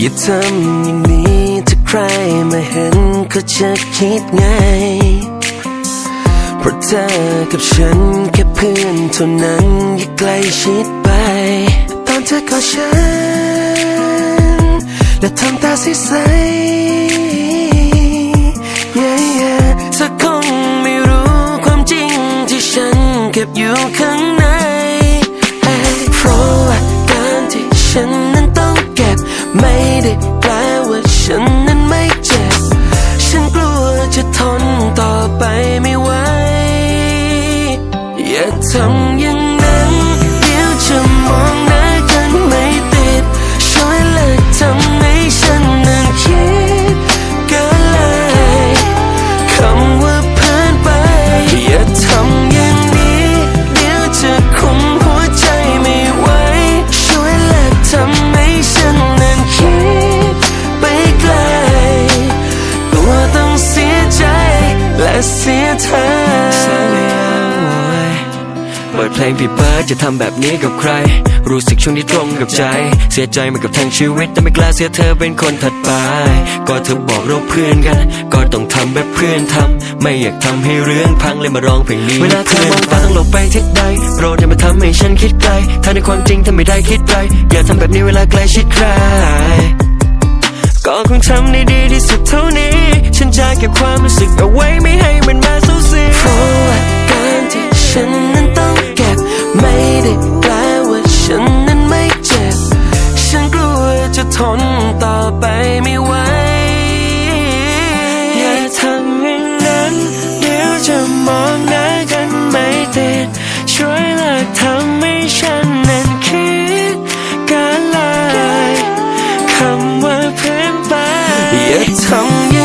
อย่าทำอย่างนี้ถ้าใครมาเห็นก็จะคิดไง เพราะเธอกับฉันแค่เพื่อนเท่านั้นอย่าใกล้ชิดไป ตอนเธอกอดฉัน และทำตาใสๆ yeah, yeah เธอคงไม่รู้ความจริงที่ฉันเก็บอยู่ข้างใน Hey เพราะว่าการที่ฉัน แปลว่าฉันนั้นไม่เจ็บ ฉันกลัวจะทนต่อไปไม่ไหวอย่าทำ และเสียเธอเปิดเพลงพี่เบิร์ดจะทำแบบนี้กับใคร รู้สึกช่วงที่ตรงกับใจ เสียใจมากับทั้งชีวิต แต่ไม่กล้าเสียเธอเป็นคนถัดไป ก็เธอบอกเราเพื่อนกัน ก็ต้องทำแบบเพื่อนทำไม่อยากทำให้เรื่องพังเลยมาร้องเพลงนี้เวลาเธอมองตาต้องหลบไปทิศใดโปรดอย่ามาทำให้ฉันคิดไกลถ้าในความจริงถ้าไม่ได้คิดไรอย่าทำแบบนี้เวลาใกล้ชิดใครก็คงทำได้ดีที่สุดเท่านี้ ช่วยเลิกทำให้ฉันนั้นคิดการลายคำว่าเพื่อนไปอย่าทำ